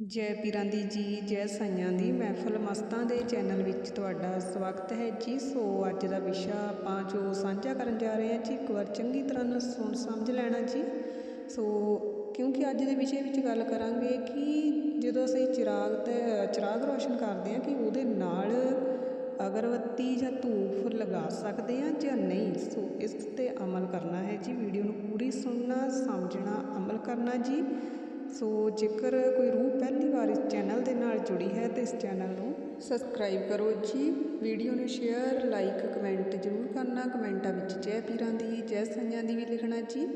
ਜੈ ਪੀਰਾਂ ਦੀ ਜੀ, ਜੈ ਸਾਈਆਂ ਦੀ ਮਹਿਫਲ ਮਸਤਾਂ ਦੇ ਚੈਨਲ ਵਿੱਚ ਤੁਹਾਡਾ ਸਵਾਗਤ ਹੈ ਜੀ। ਸੋ ਅੱਜ ਦਾ ਵਿਸ਼ਾ ਆਪਾਂ ਜੋ ਸਾਂਝਾ ਕਰਨ ਜਾ ਰਹੇ ਹਾਂ ਜੀ, ਇੱਕ ਵਾਰ ਚੰਗੀ ਤਰ੍ਹਾਂ ਨਾਲ ਸੁਣ ਸਮਝ ਲੈਣਾ ਜੀ। ਸੋ ਕਿਉਂਕਿ ਅੱਜ ਦੇ ਵਿਸ਼ੇ ਵਿੱਚ ਗੱਲ ਕਰਾਂਗੇ ਕਿ ਜਦੋਂ ਅਸੀਂ ਚਿਰਾਗ ਤੇ, ਚਿਰਾਗ ਰੋਸ਼ਨ ਕਰਦੇ ਹਾਂ ਕਿ ਉਹਦੇ ਨਾਲ ਅਗਰਬੱਤੀ ਜਾਂ ਧੂਫ ਲਗਾ ਸਕਦੇ ਹਾਂ ਜਾਂ ਨਹੀਂ, ਸੋ ਇਸ ਤੇ ਅਮਲ ਕਰਨਾ ਹੈ ਜੀ। ਵੀਡੀਓ ਨੂੰ ਪੂਰੀ ਸੁਣਨਾ, ਸਮਝਣਾ, ਅਮਲ ਕਰਨਾ ਜੀ। ਸੋ ਜੇਕਰ ਕੋਈ ਰੂਹ ਪਹਿਲੀ ਵਾਰ ਇਸ ਚੈਨਲ ਦੇ ਨਾਲ ਜੁੜੀ ਹੈ ਤਾਂ ਇਸ ਚੈਨਲ ਨੂੰ ਸਬਸਕ੍ਰਾਈਬ ਕਰੋ ਜੀ। ਵੀਡੀਓ ਨੂੰ ਸ਼ੇਅਰ ਲਾਈਕ ਕਮੈਂਟ ਜ਼ਰੂਰ ਕਰਨਾ। ਕਮੈਂਟਾਂ ਵਿੱਚ ਜੈ ਪੀਰਾਂ ਦੀ, ਜੈ ਸੰਜਾਂ ਦੀ ਵੀ ਲਿਖਣਾ ਜੀ।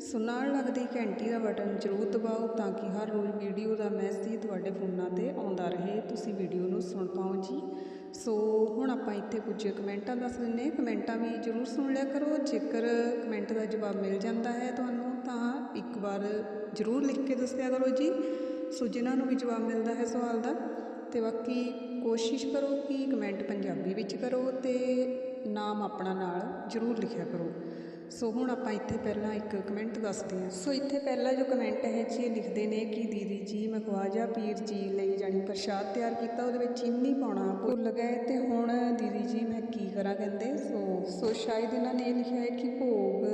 ਸੋ ਨਾਲ ਲੱਗਦੀ ਘੰਟੀ ਦਾ ਬਟਨ ਜ਼ਰੂਰ ਦਬਾਓ ਤਾਂ ਕਿ ਹਰ ਰੋਜ਼ ਵੀਡੀਓ ਦਾ ਮੈਸੇਜ ਤੁਹਾਡੇ ਫੋਨਾਂ ਤੇ ਆਉਂਦਾ ਰਹੇ। ਤੁਸੀਂ ਵੀਡੀਓ ਨੂੰ ਸੁਣ ਪਾਓ ਜੀ। ਸੋ ਹੁਣ ਆਪਾਂ ਇੱਥੇ ਕੁਝ ਕਮੈਂਟਾਂ ਦੱਸ ਦਿੰਨੇ ਕਮੈਂਟਾਂ ਵੀ ਜ਼ਰੂਰ ਸੁਣ ਲਿਆ ਕਰੋ। ਜੇਕਰ ਕਮੈਂਟ ਦਾ ਜਵਾਬ ਮਿਲ ਜਾਂਦਾ ਹੈ ਤੁਹਾਨੂੰ ਤਾਂ ਇੱਕ ਵਾਰ ਜ਼ਰੂਰ ਲਿਖ ਕੇ ਦੱਸਿਆ ਕਰੋ ਜੀ। ਸੋ ਜਿਨ੍ਹਾਂ ਨੂੰ ਵੀ ਜਵਾਬ ਮਿਲਦਾ ਹੈ ਸਵਾਲ ਦਾ ਅਤੇ ਬਾਕੀ ਕੋਸ਼ਿਸ਼ ਕਰੋ ਕਿ ਕਮੈਂਟ ਪੰਜਾਬੀ ਵਿੱਚ ਕਰੋ ਅਤੇ ਨਾਮ ਆਪਣਾ ਨਾਲ ਜ਼ਰੂਰ ਲਿਖਿਆ ਕਰੋ। ਸੋ ਹੁਣ ਆਪਾਂ ਇੱਥੇ ਪਹਿਲਾਂ ਇੱਕ ਕਮੈਂਟ ਦੱਸਦੇ ਹਾਂ। ਸੋ ਇੱਥੇ ਪਹਿਲਾ ਜੋ ਕਮੈਂਟ ਹੈ ਜੀ, ਇਹ ਲਿਖਦੇ ਨੇ ਕਿ ਦੀਦੀ ਜੀ, ਮੈਂ ਖਵਾਜਾ ਪੀਰ ਜੀ ਲਈ ਜਾਣੀ ਪ੍ਰਸ਼ਾਦ ਤਿਆਰ ਕੀਤਾ, ਉਹਦੇ ਵਿੱਚ ਚੀਨੀ ਪਾਉਣਾ ਭੁੱਲ ਗਏ ਤੇ ਹੁਣ ਦੀਦੀ ਜੀ ਮੈਂ ਕੀ ਕਰਾਂ ਕਹਿੰਦੇ? ਸੋ ਸੋ ਸ਼ਾਇਦ ਇਹਨਾਂ ਨੇ ਇਹ ਲਿਖਿਆ ਹੈ ਕਿ ਭੋਗ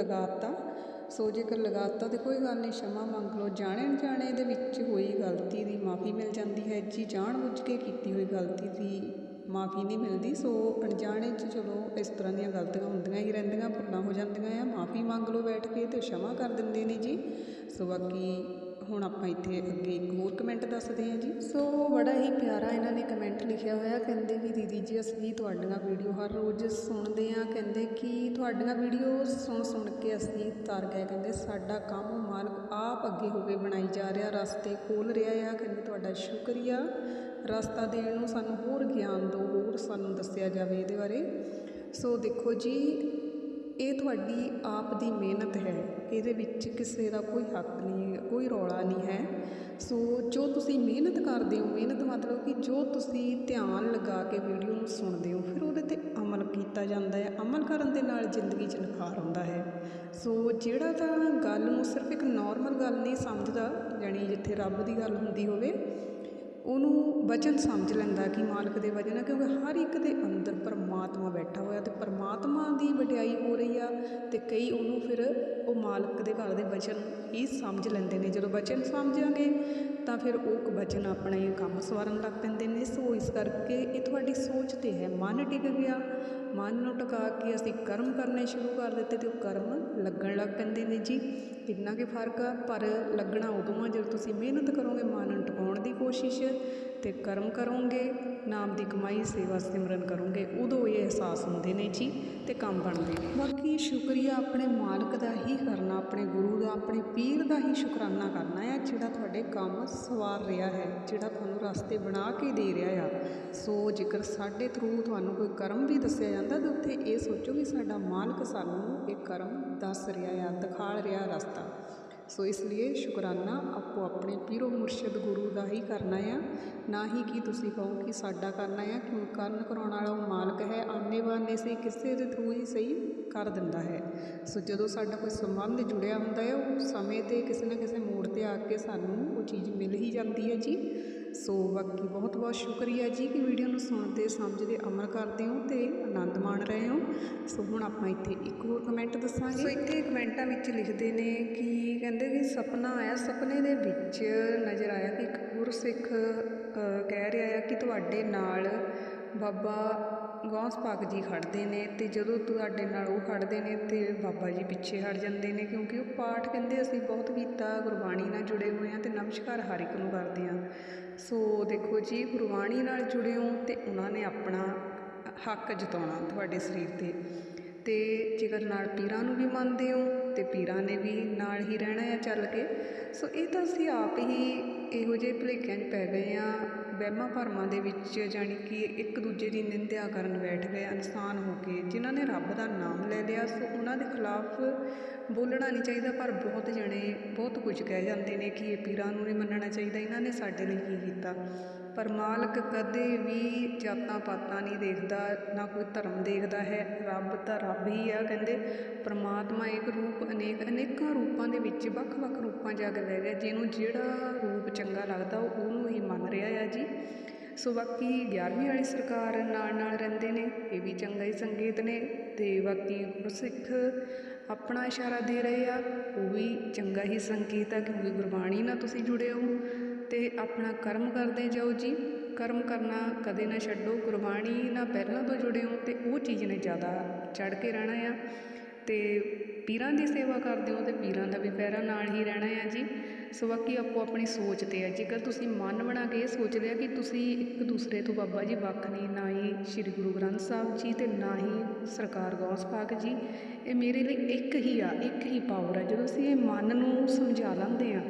ਲਗਾਤਾ। ਸੋ ਜੇਕਰ ਲਗਾਤਾ ਤਾਂ ਕੋਈ ਗੱਲ ਨਹੀਂ, ਸ਼ਮਾ ਮੰਗ ਲਓ। ਜਾਣੇ ਅਣਜਾਣੇ ਦੇ ਵਿੱਚ ਹੋਈ ਗਲਤੀ ਦੀ ਮਾਫੀ ਮਿਲ ਜਾਂਦੀ ਹੈ। ਜੀ ਜਾਣ ਬੁੱਝ ਕੇ ਕੀਤੀ ਹੋਈ ਗਲਤੀ ਦੀ ਮਾਫੀ ਨਹੀਂ ਮਿਲਦੀ। ਸੋ ਅਣਜਾਣੇ 'ਚ ਚਲੋ, ਇਸ ਤਰ੍ਹਾਂ ਦੀਆਂ ਗਲਤੀਆਂ ਹੁੰਦੀਆਂ ਹੀ ਰਹਿੰਦੀਆਂ, ਭੁੱਲਾਂ ਹੋ ਜਾਂਦੀਆਂ ਆ। ਮਾਫੀ ਮੰਗ ਲਓ ਬੈਠ ਕੇ ਤੇ ਸ਼ਮਾ ਕਰ ਦਿੰਦੇ ਨੇ ਜੀ। ਸੋ ਬਾਕੀ ਹੁਣ ਆਪਾਂ ਇੱਥੇ ਅੱਗੇ ਇੱਕ ਹੋਰ ਕਮੈਂਟ ਦੱਸਦੇ ਹਾਂ ਜੀ। ਸੋ ਬੜਾ ਹੀ ਪਿਆਰਾ ਇਹਨਾਂ ਨੇ ਕਮੈਂਟ ਲਿਖਿਆ ਹੋਇਆ। ਕਹਿੰਦੇ ਵੀ ਦੀਦੀ ਜੀ, ਅਸੀਂ ਤੁਹਾਡੀਆਂ ਵੀਡੀਓ ਹਰ ਰੋਜ਼ ਸੁਣਦੇ ਹਾਂ। ਕਹਿੰਦੇ ਕਿ ਤੁਹਾਡੀਆਂ ਵੀਡੀਓ ਸੁਣ ਸੁਣ ਕੇ ਅਸੀਂ ਤਰ ਗਏ। ਕਹਿੰਦੇ ਸਾਡਾ ਕੰਮ ਮਾਲਕ ਆਪ ਅੱਗੇ ਹੋ ਕੇ ਬਣਾਈ ਜਾ ਰਿਹਾ। ਰਸਤੇ ਖੋਲ ਰਿਹਾ ਆ। ਕਹਿੰਦੇ ਤੁਹਾਡਾ ਸ਼ੁਕਰੀਆ। ਰਸਤਾ ਦੇਣ ਨੂੰ ਸਾਨੂੰ ਹੋਰ ਗਿਆਨ ਦਿਓ, ਹੋਰ ਸਾਨੂੰ ਦੱਸਿਆ ਜਾਵੇ ਇਹਦੇ ਬਾਰੇ। ਸੋ ਦੇਖੋ ਜੀ ਇਹ ਤੁਹਾਡੀ ਆਪ ਦੀ ਮਿਹਨਤ ਹੈ। ਇਹਦੇ ਵਿੱਚ ਕਿਸੇ ਦਾ ਕੋਈ ਹੱਕ ਨਹੀਂ ਕੋਈ ਰੌਲਾ ਨਹੀਂ ਹੈ। ਸੋ ਜੋ ਤੁਸੀਂ ਮਿਹਨਤ ਕਰਦੇ ਹੋ, ਮਿਹਨਤ ਮਤਲਬ ਕਿ ਜੋ ਤੁਸੀਂ ਧਿਆਨ ਲਗਾ ਕੇ ਵੀਡੀਓ ਨੂੰ ਸੁਣਦੇ ਹੋ, ਫਿਰ ਉਹਦੇ ਤੇ ਅਮਲ ਕੀਤਾ ਜਾਂਦਾ ਹੈ। ਅਮਲ ਕਰਨ ਦੇ ਨਾਲ ਜ਼ਿੰਦਗੀ 'ਚ ਨਿਖਾਰ ਆਉਂਦਾ ਹੈ। ਸੋ ਜਿਹੜਾ ਤਾਂ ਗੱਲ ਨੂੰ ਸਿਰਫ ਇੱਕ ਨਾਰਮਲ ਗੱਲ ਨਹੀਂ ਸਮਝਦਾ, ਜਾਣੀ ਜਿੱਥੇ ਰੱਬ ਦੀ ਗੱਲ ਹੁੰਦੀ ਹੋਵੇ ਉਹਨੂੰ ਵਚਨ ਸਮਝ ਲੈਂਦਾ ਕਿ ਮਾਲਕ ਦੇ ਵਚਨ ਆ, ਕਿਉਂਕਿ ਹਰ ਇੱਕ ਦੇ ਅੰਦਰ ਪਰਮਾਤਮਾ ਬੈਠਾ ਹੋਇਆ ਤੇ ਪਰਮਾਤਮਾ ਦੀ ਵਡਿਆਈ ਹੋ ਰਹੀ ਆ ਤੇ ਕਈ ਉਹਨੂੰ ਫਿਰ ਉਹ ਮਾਲਕ ਦੇ ਘਰ ਦੇ ਵਚਨ ਹੀ ਸਮਝ ਲੈਂਦੇ ਨੇ। ਜਦੋਂ ਵਚਨ ਸਮਝਾਂਗੇ ਤਾਂ ਫਿਰ ਉਹ ਵਚਨ ਆਪਣਾ ਇਹ ਕੰਮ ਸਵਾਰਨ ਲੱਗ ਪੈਂਦੇ ਨੇ। ਸੋ ਇਸ ਕਰਕੇ ਇਹ ਤੁਹਾਡੀ ਸੋਚ ਤੇ ਹੈ। ਮਨ ਟਿਕ ਗਿਆ। ਮਨ ਨੂੰ ਟਿਕਾ ਕੇ ਅਸੀਂ ਕਰਮ ਕਰਨੇ ਸ਼ੁਰੂ ਕਰ ਦਿੱਤੇ ਤੇ ਉਹ ਕਰਮ ਲੱਗਣ ਲੱਗ ਪੈਂਦੇ ਨੇ ਜੀ। ਕਿੰਨਾ ਕਿ ਫ਼ਰਕ ਆ, ਪਰ ਲੱਗਣਾ ਉਦੋਂ ਆ ਜਦੋਂ ਤੁਸੀਂ ਮਿਹਨਤ ਕਰੋਗੇ, ਮਨ ਨੂੰ ਟਿਕਾਉਣ ਦੀ ਕੋਸ਼ਿਸ਼ ਤੇ ਕਰਮ ਕਰੋਗੇ, ਨਾਮ ਦੀ ਕਮਾਈ, ਸੇਵਾ ਸਿਮਰਨ ਕਰੋਗੇ, ਉਦੋਂ ਅਹਿਸਾਸ ਹੁੰਦੇ ਨੇ ਜੀ ਤੇ ਕੰਮ ਬਣਦੇ ਨੇ। ਬਾਕੀ ਸ਼ੁਕਰੀਆ, ਆਪਣੇ ਮਾਲਕ ਦਾ ਹੀ ਕਰਨਾ, ਆਪਣੇ ਗੁਰੂ ਦਾ, ਆਪਣੇ ਪੀਰ ਦਾ ਹੀ ਸ਼ੁਕਰਾਨਾ ਕਰਨਾ ਹੈ ਜਿਹੜਾ ਤੁਹਾਡੇ ਕੰਮ ਸਵਾਰ ਰਿਹਾ ਹੈ, ਜਿਹੜਾ ਤੁਹਾਨੂੰ ਰਸਤੇ ਬਣਾ ਕੇ ਦੇ ਰਿਹਾ ਆ। ਸੋ ਜੇਕਰ ਸਾਡੇ ਥਰੂ ਤੁਹਾਨੂੰ ਕੋਈ ਕਰਮ ਵੀ ਦੱਸਿਆ ਜਾਂਦਾ, ਤਾਂ ਉੱਥੇ ਇਹ ਸੋਚੋ ਕਿ ਸਾਡਾ ਮਾਲਕ ਸਾਨੂੰ ਇਹ ਕਰਮ ਦੱਸ ਰਿਹਾ ਆ ਦਿਖਾਲ ਰਿਹਾ ਰਸਤਾ। ਸੋ ਇਸ ਲਈ ਸ਼ੁਕਰਾਨਾ, ਆਪੋ ਆਪਣੇ ਪੀਰੋ ਮੁਰਸ਼ਿਦ ਗੁਰੂ ਦਾ ਹੀ ਕਰਨਾ ਆ। ਨਾ ਹੀ ਕਿ ਤੁਸੀਂ ਕਹੋ ਕਿ ਸਾਡਾ ਕਰਨਾ ਆ, ਕਿਉਂ ਕਰਨ ਕਰਾਉਣ ਵਾਲਾ ਉਹ ਮਾਲਕ ਹੈ, ਆਨੇ ਬਾਨੇ ਸੇ ਕਿਸੇ ਦੇ ਥਰੂ ਹੀ ਸਹੀ ਕਰ ਦਿੰਦਾ ਹੈ। ਸੋ ਜਦੋਂ ਸਾਡਾ ਕੋਈ ਸੰਬੰਧ ਜੁੜਿਆ ਹੁੰਦਾ ਹੈ ਉਹ ਸਮੇਂ ਤੇ ਕਿਸੇ ਨਾ ਕਿਸੇ ਮੋੜ ਤੇ ਆ ਕੇ ਸਾਨੂੰ ਉਹ ਚੀਜ਼ ਮਿਲ ਹੀ ਜਾਂਦੀ ਹੈ ਜੀ। ਸੋ ਬਾਕੀ ਬਹੁਤ ਬਹੁਤ ਸ਼ੁਕਰੀਆ ਜੀ ਕਿ ਵੀਡੀਓ ਨੂੰ ਸੁਣਦੇ ਸਮਝਦੇ ਅਮਲ ਕਰਦੇ ਹੋ ਤੇ ਆਨੰਦ ਮਾਣ ਰਹੇ ਹੋ। ਸੋ ਹੁਣ ਆਪਾਂ ਇੱਥੇ ਇੱਕ ਹੋਰ ਕਮੈਂਟ ਦੱਸਾਂਗੇ। ਸੋ ਇੱਥੇ ਕਮੈਂਟਾਂ ਵਿੱਚ ਲਿਖਦੇ ਨੇ ਕਿ ਕਹਿੰਦੇ ਕਿ ਸੁਪਨਾ ਆਇਆ ਸੁਪਨੇ ਦੇ ਵਿੱਚ ਨਜ਼ਰ ਆਇਆ ਕਿ ਇੱਕ ਗੁਰਸਿੱਖ ਅ, ਕਹਿ ਰਿਹਾ ਆ ਕਿ ਤੁਹਾਡੇ ਨਾਲ ਬਾਬਾ ਗੌਸ ਪਾਕ ਜੀ ਖੜਦੇ ਨੇ ਤੇ ਜਦੋਂ ਤੁਹਾਡੇ ਨਾਲ ਉਹ ਖੜਦੇ ਨੇ ਤੇ ਬਾਬਾ ਜੀ ਪਿੱਛੇ ਹਟ ਜਾਂਦੇ ਨੇ ਕਿਉਂਕਿ ਉਹ ਪਾਠ ਕਹਿੰਦੇ ਅਸੀਂ ਬਹੁਤ ਕੀਤਾ ਗੁਰਬਾਣੀ ਨਾਲ ਜੁੜੇ ਹੋਏ ਆ ਤੇ ਨਮਸਕਾਰ ਹਰ ਇੱਕ ਨੂੰ ਕਰਦੇ ਆ ਸੋ ਦੇਖੋ ਜੀ, ਗੁਰਬਾਣੀ ਨਾਲ ਜੁੜੇ ਹੋ ਤੇ ਉਹਨਾਂ ਨੇ ਆਪਣਾ ਹੱਕ ਜਤਾਉਣਾ ਤੁਹਾਡੇ ਸਰੀਰ ਤੇ। ਤੇ ਜੇਕਰ ਨਾਲ ਪੀਰਾਂ ਨੂੰ ਵੀ ਮੰਨਦੇ ਹੋ ਤੇ ਪੀਰਾਂ ਨੇ ਵੀ ਨਾਲ ਹੀ ਰਹਿਣਾ ਹੈ ਚੱਲ ਕੇ। ਸੋ ਇਹ ਤਾਂ ਅਸੀਂ ਆਪ ਹੀ ਇਹੋ ਜਿਹੇ ਭੁਲੇਖਿਆਂ 'ਚ ਪੈ ਗਏ ਆ ਵਹਿਮਾਂ ਭਰਮਾਂ ਦੇ ਵਿੱਚ ਜਾਣੀ ਕਿ ਇੱਕ ਦੂਜੇ ਦੀ ਨਿੰਦਿਆ ਕਰਨ ਬੈਠ ਗਏ ਇਨਸਾਨ ਹੋ ਕੇ। ਜਿਨ੍ਹਾਂ ਨੇ ਰੱਬ ਦਾ ਨਾਮ ਲੈ ਲਿਆ, ਸੋ ਉਹਨਾਂ ਦੇ ਖਿਲਾਫ ਬੋਲਣਾ ਨਹੀਂ ਚਾਹੀਦਾ, ਪਰ ਬਹੁਤ ਜਣੇ ਬਹੁਤ ਕੁਝ ਕਹਿ ਜਾਂਦੇ ਨੇ ਕਿ ਇਹ ਪੀਰਾਂ ਨੂੰ ਨਹੀਂ ਮੰਨਣਾ ਚਾਹੀਦਾ, ਇਹਨਾਂ ਨੇ ਸਾਡੇ ਲਈ ਕੀ ਕੀਤਾ? ਪਰ ਮਾਲਕ ਕਦੇ ਵੀ ਜਾਤਾਂ ਪਾਤਾਂ ਨਹੀਂ ਦੇਖਦਾ, ਨਾ ਕੋਈ ਧਰਮ ਦੇਖਦਾ ਹੈ। ਰੱਬ ਤਾਂ ਰੱਬ ਹੀ ਆ, ਕਹਿੰਦੇ। ਪ੍ਰਮਾਤਮਾ ਇੱਕ ਰੂਪ, ਅਨੇਕ, ਅਨੇਕਾਂ ਰੂਪਾਂ ਦੇ ਵਿੱਚ ਵੱਖ-ਵੱਖ ਰੂਪਾਂ ਜਾ ਕੇ ਰਹਿ ਗਿਆ, ਜਿਹਨੂੰ ਜਿਹੜਾ ਰੂਪ ਚੰਗਾ ਲੱਗਦਾ, ਉਹ ਉਹਨੂੰ ਹੀ ਰਿਹਾ ਆ ਜੀ। ਸੋ ਬਾਕੀ 11ਵੀਂ ਵਾਲੀ ਸਰਕਾਰ ਨਾਲ ਨਾਲ ਰਹਿੰਦੇ ਨੇ, ਇਹ ਵੀ ਚੰਗਾ ਹੀ ਸੰਕੇਤ ਨੇ ਤੇ ਬਾਕੀ ਗੁਰਸਿੱਖ ਆਪਣਾ ਇਸ਼ਾਰਾ ਦੇ ਰਹੇ ਆ, ਉਹ ਵੀ ਚੰਗਾ ਹੀ ਸੰਕੇਤ ਆ ਕਿਉਂਕਿ ਗੁਰਬਾਣੀ ਨਾਲ ਤੁਸੀਂ ਜੁੜੇ ਹੋ ਤੇ ਆਪਣਾ ਕਰਮ ਕਰਦੇ ਜਾਓ ਜੀ। ਕਰਮ ਕਰਨਾ ਕਦੇ ਨਾ ਛੱਡੋ, ਗੁਰਬਾਣੀ ਨਾਲ ਪਹਿਲਾਂ ਤੋਂ ਜੁੜੇ ਹੋ ਤੇ ਉਹ ਚੀਜ਼ ਨੇ ਜ਼ਿਆਦਾ ਚੜ ਕੇ ਰਹਿਣਾ ਆ ਤੇ ਪੀਰਾਂ ਦੀ ਸੇਵਾ ਕਰਦੇ ਹੋ ਤੇ ਪੀਰਾਂ ਦਾ ਵੀ ਪੈਰਾ ਨਾਲ ਹੀ ਰਹਿਣਾ ਆ ਜੀ। ਸੋ ਬਾਕੀ ਆਪੋ ਆਪਣੀ ਸੋਚ ਤੇ ਹੈ। ਜੇਕਰ ਤੁਸੀਂ ਮਨ ਬਣਾ ਕੇ ਇਹ ਸੋਚਦੇ ਆ ਕਿ ਤੁਸੀਂ ਇੱਕ ਦੂਸਰੇ ਤੋਂ ਬਾਬਾ ਜੀ ਵੱਖ ਨਹੀਂ, ਨਾ ਹੀ ਸ੍ਰੀ ਗੁਰੂ ਗ੍ਰੰਥ ਸਾਹਿਬ ਜੀ ਤੇ ਨਾ ਹੀ ਸਰਕਾਰ ਗੌਸ ਪਾਕ ਜੀ, ਇਹ ਮੇਰੇ ਲਈ ਇੱਕ ਹੀ ਆ, ਇੱਕ ਹੀ ਪਾਵਰ ਆ। ਜਦੋਂ ਅਸੀਂ ਇਹ ਮਨ ਨੂੰ ਸਮਝਾ ਲੈਂਦੇ ਆ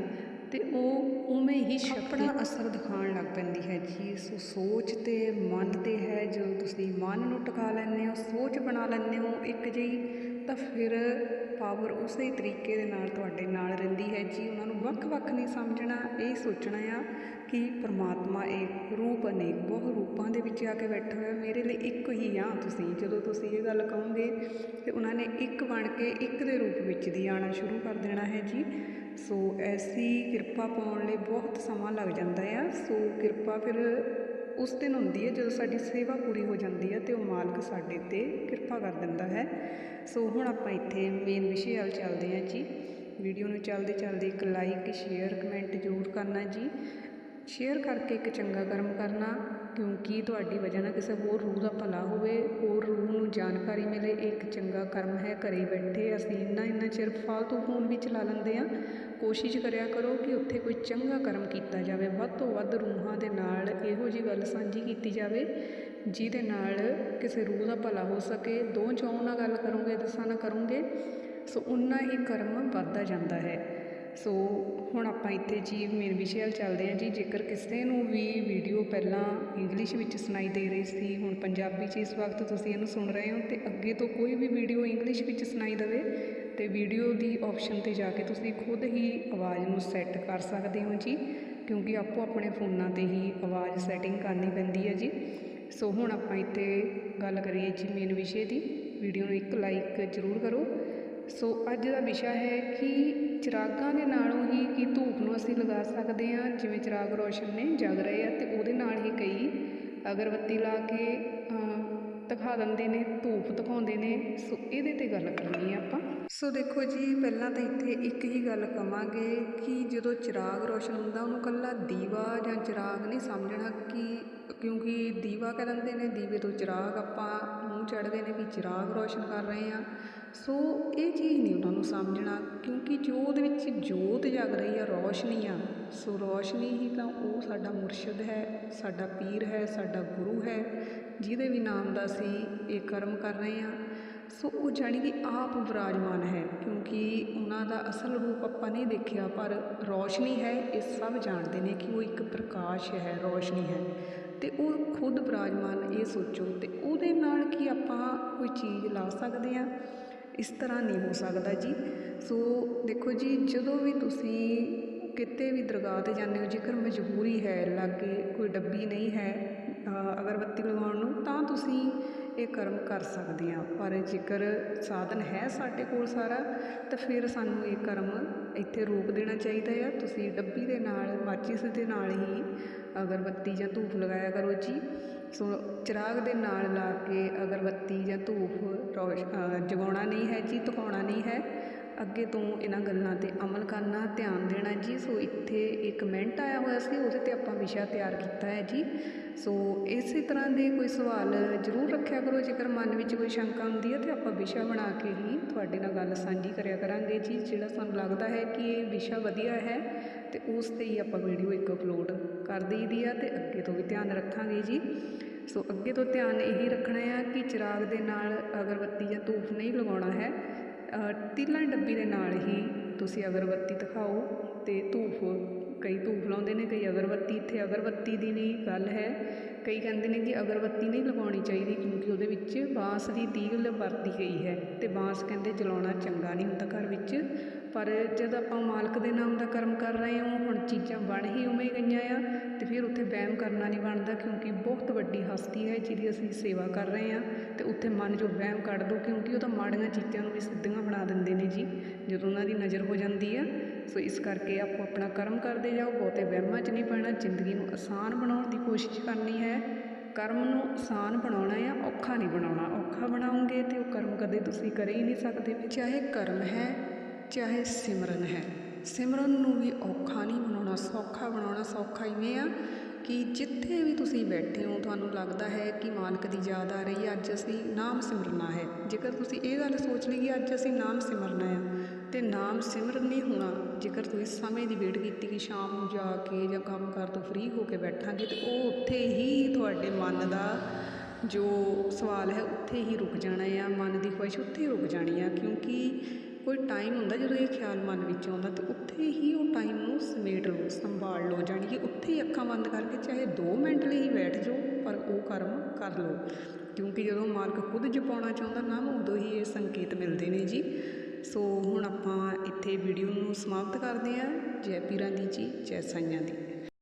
ਤੇ ਉਹ ਉਵੇਂ ਹੀ ਆਪਣਾ ਅਸਰ ਦਿਖਾਉਣ ਲੱਗ ਪੈਂਦੀ ਹੈ ਜੀ। ਸੋ ਸੋਚ ਤੇ ਮਨ ਤੇ ਹੈ। ਜਦੋਂ ਤੁਸੀਂ ਮਨ ਨੂੰ ਟਿਕਾ ਲੈਂਦੇ ਹੋ, ਸੋਚ ਬਣਾ ਲੈਂਦੇ ਹੋ ਇੱਕ ਜਿਹੀ, ਤਾਂ ਫਿਰ ਪਾਵਰ ਉਸੇ ਤਰੀਕੇ ਦੇ ਨਾਲ ਤੁਹਾਡੇ ਨਾਲ ਰਹਿੰਦੀ ਹੈ ਜੀ। ਉਹਨਾਂ ਨੂੰ ਵੱਖ-ਵੱਖ ਨਹੀਂ ਸਮਝਣਾ, ਇਹ ਸੋਚਣਾ ਆ ਕਿ ਪਰਮਾਤਮਾ ਇੱਕ ਰੂਪ ਅਨੇਕ ਬਹੁ ਰੂਪਾਂ ਦੇ ਵਿੱਚ ਆ ਕੇ ਬੈਠਾ ਹੋਇਆ। ਮੇਰੇ ਲਈ ਇੱਕ ਹੀ ਆ ਤੁਸੀਂ। ਜਦੋਂ ਤੁਸੀਂ ਇਹ ਗੱਲ ਕਹੋਗੇ ਤੇ ਉਹਨਾਂ ਨੇ ਇੱਕ ਬਣ ਕੇ ਇੱਕ ਦੇ ਰੂਪ ਵਿੱਚ ਦੀ ਆਣਾ ਸ਼ੁਰੂ ਕਰ ਦੇਣਾ ਹੈ ਜੀ। ਸੋ ਐਸੀ ਕਿਰਪਾ ਪਾਉਣ ਲਈ ਬਹੁਤ ਸਮਾਂ ਲੱਗ ਜਾਂਦਾ ਆ। ਸੋ ਕਿਰਪਾ ਫਿਰ ਉਸ ਦਿਨ ਹੁੰਦੀ ਹੈ ਜਦੋਂ ਸਾਡੀ ਸੇਵਾ ਪੂਰੀ ਹੋ ਜਾਂਦੀ ਹੈ ਤੇ ਉਹ ਮਾਲਕ ਸਾਡੇ ਤੇ ਕਿਰਪਾ ਕਰ ਦਿੰਦਾ ਹੈ। ਸੋ ਹੁਣ ਆਪਾਂ ਇੱਥੇ ਮੇਨ ਵਿਸ਼ੇ ਵੱਲ ਚੱਲਦੇ ਹਾਂ ਜੀ। ਵੀਡੀਓ ਨੂੰ ਚੱਲਦੇ ਚੱਲਦੇ ਇੱਕ ਲਾਈਕ ਸ਼ੇਅਰ ਕਮੈਂਟ ਜ਼ਰੂਰ ਕਰਨਾ ਜੀ। ਸ਼ੇਅਰ ਕਰਕੇ ਇੱਕ ਚੰਗਾ ਕਰਮ ਕਰਨਾ, ਕਿਉਂਕਿ ਤੁਹਾਡੀ ਵਜ੍ਹਾ ਨਾਲ ਕਿਸੇ ਹੋਰ ਰੂਹ ਦਾ ਭਲਾ ਹੋਵੇ, ਹੋਰ ਰੂਹ ਨੂੰ ਜਾਣਕਾਰੀ ਮਿਲੇ, ਇਹ ਇੱਕ ਚੰਗਾ ਕਰਮ ਹੈ, ਘਰੇ ਬੈਠੇ ਅਸੀਂ ਇੰਨਾ ਇੰਨਾ ਚਿਰ ਫਾਲਤੂ ਫੋਨ ਵੀ ਚਲਾ ਲੈਂਦੇ ਹਾਂ। ਕੋਸ਼ਿਸ਼ ਕਰਿਆ ਕਰੋ ਕਿ ਉੱਥੇ ਕੋਈ ਚੰਗਾ ਕਰਮ ਕੀਤਾ ਜਾਵੇ, ਵੱਧ ਤੋਂ ਵੱਧ ਰੂਹਾਂ ਦੇ ਨਾਲ ਇਹੋ ਜਿਹੀ ਗੱਲ ਸਾਂਝੀ ਕੀਤੀ ਜਾਵੇ, ਜਿਹਦੇ ਨਾਲ ਕਿਸੇ ਰੂਹ ਦਾ ਭਲਾ ਹੋ ਸਕੇ। ਦੋ ਚੌਂ ਨਾਲ ਗੱਲ ਕਰੋਗੇ, ਦਸਾਂ ਨਾਲ ਕਰੋਗੇ, ਸੋ ਉਨਾ ਹੀ ਕਰਮ ਵੱਧਦਾ ਜਾਂਦਾ ਹੈ। ਸੋ ਹੁਣ ਆਪਾਂ ਇੱਥੇ ਜੀ ਮੇਨ ਵਿਸ਼ੇ ਵੱਲ ਚੱਲਦੇ ਹਾਂ ਜੀ। ਜੇਕਰ ਕਿਸੇ ਨੂੰ ਵੀ ਵੀਡੀਓ ਪਹਿਲਾਂ ਇੰਗਲਿਸ਼ ਵਿੱਚ ਸੁਣਾਈ ਦੇ ਰਹੀ ਸੀ, ਹੁਣ ਪੰਜਾਬੀ 'ਚ ਇਸ ਵਕਤ ਤੁਸੀਂ ਇਹਨੂੰ ਸੁਣ ਰਹੇ ਹੋ ਤੇ ਅੱਗੇ ਤੋਂ ਕੋਈ ਵੀ ਵੀਡੀਓ ਇੰਗਲਿਸ਼ ਵਿੱਚ ਸੁਣਾਈ ਦੇਵੇ, ਤੇ ਵੀਡੀਓ ਦੀ ਆਪਸ਼ਨ ਤੇ ਜਾ ਕੇ ਤੁਸੀਂ ਖੁਦ ਹੀ ਆਵਾਜ਼ ਨੂੰ ਸੈੱਟ ਕਰ ਸਕਦੇ ਹੋ ਜੀ, ਕਿਉਂਕਿ ਆਪੋ ਆਪਣੇ ਫੋਨਾਂ ਤੇ ਹੀ ਆਵਾਜ਼ ਸੈਟਿੰਗ ਕਰਨੀ ਪੈਂਦੀ ਹੈ ਜੀ। ਸੋ ਹੁਣ ਆਪਾਂ ਇੱਥੇ ਗੱਲ ਕਰੀਏ ਜੀ ਮੇਨ ਵਿਸ਼ੇ ਦੀ। ਵੀਡੀਓ ਨੂੰ ਇੱਕ ਲਾਈਕ ਜ਼ਰੂਰ ਕਰੋ। ਸੋ ਅੱਜ ਦਾ ਵਿਸ਼ਾ ਹੈ ਕਿ ਚਿਰਾਗਾਂ ਦੇ ਨਾਲੋਂ ਹੀ ਕਿ ਧੂਪ ਨੂੰ ਅਸੀਂ ਲਗਾ ਸਕਦੇ ਹਾਂ, ਜਿਵੇਂ ਚਿਰਾਗ ਰੋਸ਼ਨ ਨੇ ਜਗ ਰਹੇ ਆ ਤੇ ਉਹਦੇ ਨਾਲ ਹੀ ਕਈ ਅਗਰਬੱਤੀ ਲਾ ਕੇ ਦਿਖਾ ਦਿੰਦੇ ਨੇ, ਧੂਪ ਦਿਖਾਉਂਦੇ ਨੇ। ਸੋ ਇਹਦੇ ਤੇ ਗੱਲ ਕਰਨੀ ਹੈ ਆਪਾਂ। ਸੋ ਦੇਖੋ ਜੀ, ਪਹਿਲਾਂ ਤਾਂ ਇੱਥੇ ਇੱਕ ਹੀ ਗੱਲ ਕਵਾਂਗੇ ਕਿ ਜਦੋਂ ਚਿਰਾਗ ਰੋਸ਼ਨ ਹੁੰਦਾ, ਉਹਨੂੰ ਕੱਲਾ ਦੀਵਾ ਜਾਂ ਚਿਰਾਗ ਨਹੀਂ ਸਮਝਣਾ ਕਿ, ਕਿਉਂਕਿ ਦੀਵਾ ਕਹਿ ਦਿੰਦੇ ਨੇ, ਦੀਵੇ ਤੋਂ ਚਿਰਾਗ ਆਪਾਂ ਮੂੰਹ ਚੜ੍ਹਦੇ ਨੇ ਵੀ ਚਿਰਾਗ ਰੋਸ਼ਨ ਕਰ ਰਹੇ ਆ ਸੋ ਇਹ ਚੀਜ਼ ਨਹੀਂ ਉਹਨਾਂ ਨੂੰ ਸਮਝਣਾ, ਕਿਉਂਕਿ ਜੋ ਉਹਦੇ ਵਿੱਚ ਜੋਤ ਜਗ ਰਹੀ ਆ, ਰੌਸ਼ਨੀ ਆ, ਸੋ ਰੌਸ਼ਨੀ ਹੀ ਤਾਂ ਉਹ ਸਾਡਾ ਮੁਰਸ਼ਿਦ ਹੈ, ਸਾਡਾ ਪੀਰ ਹੈ, ਸਾਡਾ ਗੁਰੂ ਹੈ, ਜਿਹਦੇ ਵੀ ਨਾਮ ਦਾ ਅਸੀਂ ਇਹ ਕਰਮ ਕਰ ਰਹੇ ਆ ਸੋ ਉਹ ਜਾਣੀ ਕਿ ਆਪ ਵਿਰਾਜਮਾਨ ਹੈ, ਕਿਉਂਕਿ ਉਹਨਾਂ ਦਾ ਅਸਲ ਰੂਪ ਆਪਾਂ ਨਹੀਂ ਦੇਖਿਆ, ਪਰ ਰੌਸ਼ਨੀ ਹੈ, ਇਹ ਸਭ ਜਾਣਦੇ ਨੇ ਕਿ ਉਹ ਇੱਕ ਪ੍ਰਕਾਸ਼ ਹੈ, ਰੌਸ਼ਨੀ ਹੈ। ਤੇ ਉਹ ਖੁਦ ਵਿਰਾਜਮਾਨ ਇਹ ਸੋਚੋ, ਤੇ ਉਹਦੇ ਨਾਲ ਕੀ ਆਪਾਂ ਕੋਈ ਚੀਜ਼ ਲਾ ਸਕਦੇ ਆ ਇਸ ਤਰ੍ਹਾਂ ਨਹੀਂ ਹੋ ਸਕਦਾ ਜੀ। ਸੋ ਦੇਖੋ ਜੀ, ਜਦੋਂ ਵੀ ਤੁਸੀਂ ਕਿਤੇ ਵੀ ਦਰਗਾਹ ਤੇ ਜਾਂਦੇ ਹੋ, ਜੇਕਰ ਮਜਬੂਰੀ ਹੈ, ਲਾਗੇ ਕੋਈ ਡੱਬੀ ਨਹੀਂ ਹੈ ਅਗਰਬੱਤੀ ਲਗਾਉਣ ਨੂੰ, ਤਾਂ ਤੁਸੀਂ ਇਹ ਕਰਮ ਕਰ ਸਕਦੇ ਆ। ਪਰ ਜੇਕਰ ਸਾਧਨ ਹੈ ਸਾਡੇ ਕੋਲ ਸਾਰਾ, ਤਾਂ ਫਿਰ ਸਾਨੂੰ ਇਹ ਕਰਮ ਇੱਥੇ ਰੋਕ ਦੇਣਾ ਚਾਹੀਦਾ ਆ। ਤੁਸੀਂ ਡੱਬੀ ਦੇ ਨਾਲ, ਮਾਚਿਸ ਦੇ ਨਾਲ ਹੀ ਅਗਰਬੱਤੀ ਜਾਂ ਧੂਪ ਲਗਾਇਆ ਕਰੋ ਜੀ। ਸੋ ਚਿਰਾਗ ਦੇ ਨਾਲ ਲਾ ਕੇ ਅਗਰਬੱਤੀ ਜਾਂ ਧੂਪ ਰੋਸ਼ ਜਗਾਉਣਾ ਨਹੀਂ ਹੈ ਜੀ, ਧਕਾਉਣਾ ਨਹੀਂ ਹੈ। ਅੱਗੇ ਤੋਂ ਇਹਨਾਂ ਗੱਲਾਂ ਤੇ ਅਮਲ ਕਰਨਾ, ਧਿਆਨ ਦੇਣਾ ਜੀ। ਸੋ ਇੱਥੇ ਇੱਕ ਕਮੈਂਟ ਆਇਆ ਹੋਇਆ ਸੀ, ਉਹਦੇ ਤੇ ਆਪਾਂ ਵਿਸ਼ਾ ਤਿਆਰ ਕੀਤਾ ਹੈ ਜੀ। ਸੋ ਇਸੇ ਤਰ੍ਹਾਂ ਦੇ ਕੋਈ ਸਵਾਲ ਜ਼ਰੂਰ ਰੱਖਿਆ ਕਰੋ, ਜੇਕਰ ਮਨ ਵਿੱਚ ਕੋਈ ਸ਼ੰਕਾ ਹੁੰਦੀ ਹੈ ਤੇ ਆਪਾਂ ਵਿਸ਼ਾ ਬਣਾ ਕੇ ਹੀ ਤੁਹਾਡੇ ਨਾਲ ਗੱਲ ਸਾਂਝੀ ਕਰਿਆ ਕਰਾਂਗੇ ਜੀ, ਜਿਹੜਾ ਸਾਨੂੰ ਲੱਗਦਾ ਹੈ ਕਿ ਇਹ ਵਿਸ਼ਾ ਵਧੀਆ ਹੈ ਤੇ ਉਸ ਤੇ ਹੀ ਆਪਾਂ ਵੀਡੀਓ ਇੱਕ ਅਪਲੋਡ ਕਰ ਦਈਦੀ ਆ ਤੇ ਅੱਗੇ ਤੋਂ ਵੀ ਧਿਆਨ ਰੱਖਾਂਗੇ ਜੀ। ਸੋ ਅੱਗੇ ਤੋਂ ਧਿਆਨ ਇਹੀ ਰੱਖਣਾ ਆ ਕਿ ਚਿਰਾਗ ਦੇ ਨਾਲ ਅਗਰਬੱਤੀ ਜਾਂ ਧੂਪ ਨਹੀਂ ਲਗਾਉਣਾ ਹੈ। ਤੀਲਾਂ ਡੱਬੀ ਦੇ ਨਾਲ ਹੀ ਤੁਸੀਂ ਅਗਰਬੱਤੀ ਦਿਖਾਓ ਅਤੇ ਧੂਫ ਕਈ ਧੂਪ ਲਾਉਂਦੇ ਨੇ, ਕਈ ਅਗਰਬੱਤੀ, ਇੱਥੇ ਅਗਰਬੱਤੀ ਦੀ ਨਹੀਂ ਗੱਲ ਹੈ। ਕਈ ਕਹਿੰਦੇ ਨੇ ਕਿ ਅਗਰਬੱਤੀ ਨਹੀਂ ਲਗਾਉਣੀ ਚਾਹੀਦੀ ਕਿਉਂਕਿ ਉਹਦੇ ਵਿੱਚ ਬਾਂਸ ਦੀ ਤੀਲ ਵਰਤੀ ਗਈ ਹੈ ਤੇ ਬਾਂਸ ਕਹਿੰਦੇ ਜਲਾਉਣਾ ਚੰਗਾ ਨਹੀਂ ਹੁੰਦਾ ਘਰ ਵਿੱਚ। ਪਰ ਜਦ ਆਪਾਂ ਮਾਲਕ ਦੇ ਨਾਮ ਦਾ ਕਰਮ ਕਰ ਰਹੇ ਹਾਂ, ਹੁਣ ਚੀਜ਼ਾਂ ਬਣ ਹੀ ਉਵੇਂ ਗਈਆਂ ਆ ਤੇ ਫਿਰ ਉੱਥੇ ਵਹਿਮ ਕਰਨਾ ਨਹੀਂ ਬਣਦਾ ਕਿਉਂਕਿ ਬਹੁਤ ਵੱਡੀ ਹਸਤੀ ਹੈ ਜਿਹਦੀ ਅਸੀਂ ਸੇਵਾ ਕਰ ਰਹੇ ਹਾਂ ਤੇ ਉੱਥੇ ਮਨ ਜੋ ਵਹਿਮ ਕੱਢ ਦਿਓ ਕਿਉਂਕਿ ਉਹ ਤਾਂ ਮਾੜੀਆਂ ਚੀਜ਼ਾਂ ਨੂੰ ਵੀ ਸਿੱਧੀਆਂ ਬਣਾ ਦਿੰਦੇ ਨੇ ਜੀ, ਜਦੋਂ ਉਹਨਾਂ ਦੀ ਨਜ਼ਰ ਹੋ ਜਾਂਦੀ ਆ। ਸੋ ਇਸ ਕਰਕੇ ਆਪੋ ਆਪਣਾ ਕਰਮ ਕਰਦੇ ਜਾਓ, ਬਹੁਤੇ ਵਹਿਮਾਂ 'ਚ ਨਹੀਂ ਪੈਣਾ, ਜ਼ਿੰਦਗੀ ਨੂੰ ਆਸਾਨ ਬਣਾਉਣ ਦੀ ਕੋਸ਼ਿਸ਼ ਕਰਨੀ ਹੈ। ਕਰਮ ਨੂੰ ਆਸਾਨ ਬਣਾਉਣਾ ਆ ਔਖਾ ਨਹੀਂ ਬਣਾਉਣਾ, ਔਖਾ ਬਣਾਉਂਗੇ ਤੇ ਉਹ ਕਰਮ ਕਦੇ ਤੁਸੀਂ ਕਰ ਹੀ ਨਹੀਂ ਸਕਦੇ। ਚਾਹੇ ਕਰਮ ਹੈ, ਚਾਹੇ ਸਿਮਰਨ ਹੈ। ਸਿਮਰਨ ਨੂੰ ਵੀ ਔਖਾ ਨਹੀਂ ਬਣਾਉਣਾ, ਸੌਖਾ ਬਣਾਉਣਾ ਸੌਖਾ ਇਵੇਂ ਆ ਕਿ ਜਿੱਥੇ ਵੀ ਤੁਸੀਂ ਬੈਠੇ ਹੋ, ਤੁਹਾਨੂੰ ਲੱਗਦਾ ਹੈ ਕਿ ਮਾਲਕ ਦੀ ਯਾਦ ਆ ਰਹੀ ਹੈ, ਅੱਜ ਅਸੀਂ ਨਾਮ ਸਿਮਰਨਾ ਹੈ। ਜੇਕਰ ਤੁਸੀਂ ਇਹ ਗੱਲ ਸੋਚ ਲਈ ਕਿ ਅੱਜ ਅਸੀਂ ਨਾਮ ਸਿਮਰਨਾ ਹੈ ਤੇ ਨਾਮ ਸਿਮਰਨ ਨਹੀਂ ਹੋਣਾ। ਜੇਕਰ ਤੁਸੀਂ ਸਮੇਂ ਦੀ ਵੇਟ ਕੀਤੀ ਕਿ ਸ਼ਾਮ ਨੂੰ ਜਾ ਕੇ ਜਾਂ ਕੰਮ ਕਰ ਤੋਂ ਫ੍ਰੀ ਹੋ ਕੇ ਬੈਠਾਂਗੇ, ਤੇ ਉਹ ਉੱਥੇ ਹੀ ਤੁਹਾਡੇ ਮਨ ਦਾ ਜੋ ਸਵਾਲ ਹੈ, ਉੱਥੇ ਹੀ ਰੁਕ ਜਾਣਾ ਆ ਮਨ ਦੀ ਖੁਆਇਸ਼ ਉੱਥੇ ਹੀ ਰੁਕ ਜਾਣੀ ਆ। ਕਿਉਂਕਿ ਕੋਈ ਟਾਈਮ ਹੁੰਦਾ ਜਦੋਂ ਇਹ ਖਿਆਲ ਮਨ ਵਿੱਚ ਆਉਂਦਾ, ਤੇ ਉੱਥੇ ਹੀ ਉਹ ਟਾਈਮ ਨੂੰ ਸਮੇਟ ਲਓ, ਸੰਭਾਲ ਲਓ, ਜਾਣੀ ਕਿ ਉੱਥੇ ਹੀ ਅੱਖਾਂ ਬੰਦ ਕਰਕੇ ਚਾਹੇ 2 ਮਿੰਟ ਲਈ ਹੀ ਬੈਠ ਜਾਓ, ਪਰ ਉਹ ਕਰਮ ਕਰ ਲਓ। ਕਿਉਂਕਿ ਜਦੋਂ ਮਾਲਕ ਖੁਦ ਜਪਾਉਣਾ ਚਾਹੁੰਦਾ, ਨਾ ਉਦੋਂ ਹੀ ਇਹ ਸੰਕੇਤ ਮਿਲਦੇ ਨੇ ਜੀ। ਸੋ ਹੁਣ ਆਪਾਂ ਇੱਥੇ ਵੀਡੀਓ ਨੂੰ ਸਮਾਪਤ ਕਰਦੇ ਹਾਂ। ਜੈ ਪੀਰਾਂ ਦੀ ਜੀ, ਜੈ ਸਾਈਆਂ ਦੀ।